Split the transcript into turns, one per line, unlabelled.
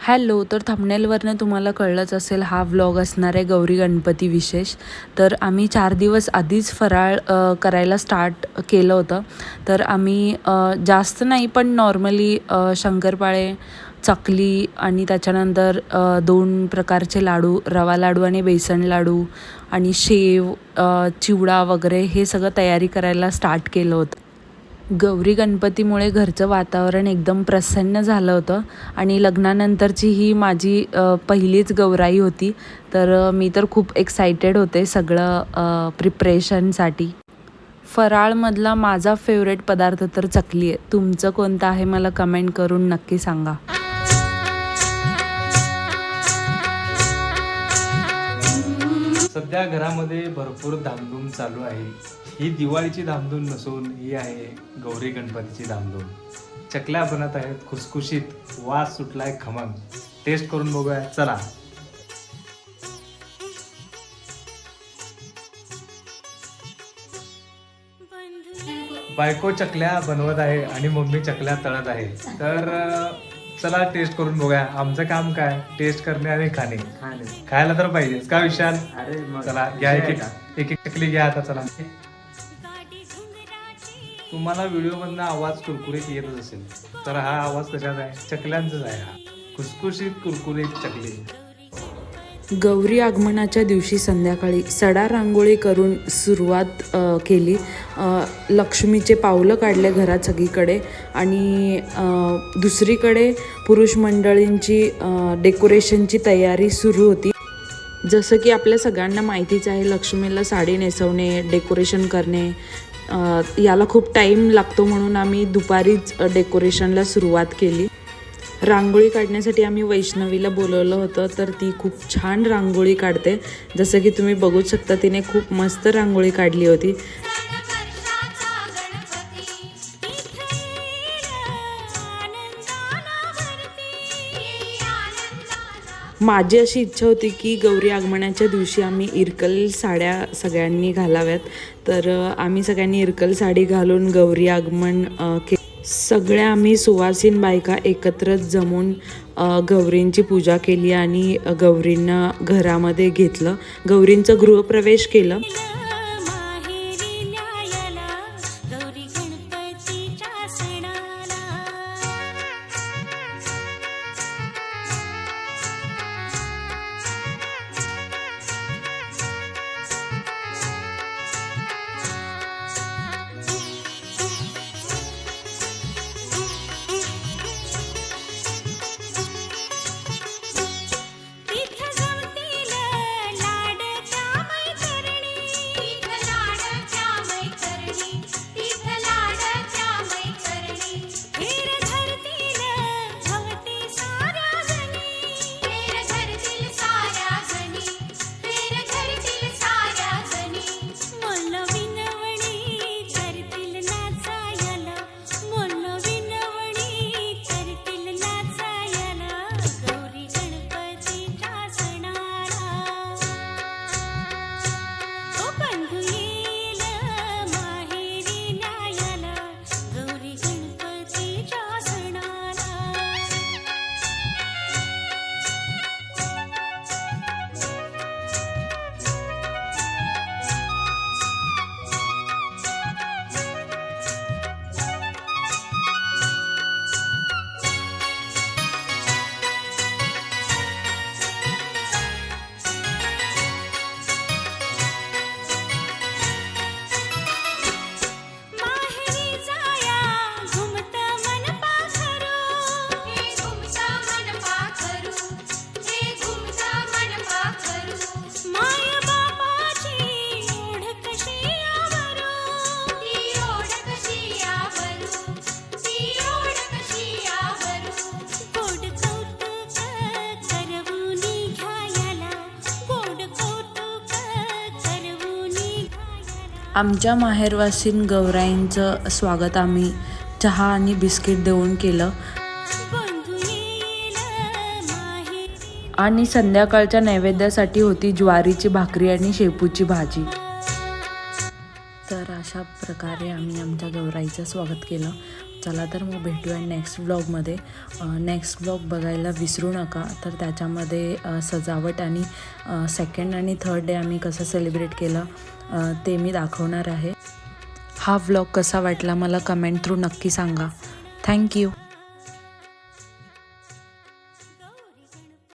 Hello तर थंबनेलवरनं तुम्हाला कळलंच असेल हा व्लॉग असणार आहे गौरी गणपती विशेष. तर आम्ही चार दिवस आधीच फराळ करायला स्टार्ट केलं होतं. तर आम्ही जास्त नाही पण नॉर्मली शंकरपाळे चकली आणि त्याच्यानंतर दोन प्रकारचे लाडू रवा लाडू आणि बेसन लाडू आणि शेव चिवडा वगैरे हे सगळं तयारी करायला स्टार्ट केलं होतं. गौरी गणपतीमुळे घरचं वातावरण एकदम प्रसन्न झालं होतं. आणि लग्नानंतरची ही माझी पहिलीच गौराई होती. तर मी तर खूप एक्सायटेड होते सगळं प्रिपरेशनसाठी फराळमधला माझा फेवरेट पदार्थ तर चकली आहे तुमचं कोणतं आहे मला कमेंट करून नक्की सांगा.
सध्या घरामध्ये भरपूर धामधूम चालू आहे. ही दिवाळीची धामधूम नसून ही आहे गौरी गणपतीची धामधूम चकल्या बनत आहेत खुसखुशीत वास सुटलाय खमंग टेस्ट करून बघूया चला बायको चकल्या बनवत आहे आणि मम्मी चकल्या तळत आहे तर चला टेस्ट करून बघूया आमचं काम काय टेस्ट करणे आणि खाणे खायला तर पाहिजेच का विशाल चला घ्या एक एक चकली घ्या आता चला तुम्हाला व्हिडिओमधनं आवाज कुरकुरीत येतच असेल. तर हा आवाज कशाचा आहे? चकल्यांचाच आहे हा. खुसखुशीत कुरकुरीत चकली.
गौरी आगमनाच्या दिवशी संध्याकाळी सडा रांगोळी करून सुरुवात केली. लक्ष्मीचे पावलं काढले घरात सगळीकडे आणि दुसरीकडे पुरुष मंडळींची डेकोरेशनची तयारी सुरू होती. जसं की आपल्या सगळ्यांना माहितीच आहे लक्ष्मीला साडी नेसवणे डेकोरेशन करणे याला खूप टाईम लागतो म्हणून आम्ही दुपारीच डेकोरेशनला सुरुवात केली. रांगोळी काढण्यासाठी आम्ही वैष्णवीला बोलवलं होतं तर ती खूप छान रांगोळी काढते. जसं की तुम्ही बघू शकता तिने खूप मस्त रांगोळी काढली होती. माझी अशी इच्छा होती की गौरी आगमनाच्या दिवशी आम्ही इरकल साड्या सगळ्यांनी घालाव्यात. तर आम्ही सगळ्यांनी इरकल साडी घालून गौरी आगमन के सगळ्या आम्ही सुवासीन बायका एकत्रच जमून गौरींची पूजा केली आणि गौरींना घरामध्ये घेतलं. गौरींचं गृहप्रवेश केलं. आमच्या माहेरवासीन गौराईंचं स्वागत आम्ही चहा आणि बिस्किट देऊन केलं. आणि संध्याकाळच्या नैवेद्यासाठी होती ज्वारीची भाकरी आणि शेपूची भाजी. अशा प्रकारे आम्ही आमच्या गौराईचं स्वागत केलं. चला तर मग भेटूया नेक्स्ट ब्लॉगमध्ये नेक्स्ट ब्लॉग बघायला विसरू नका. तर त्याच्यामध्ये सजावट आणि सेकंड आणि थर्ड डे आम्ही कसं सेलिब्रेट केलं ते मी दाखवणार आहे. हा व्लॉग कसा वाटला मला कमेंट थ्रू नक्की सांगा. थँक्यू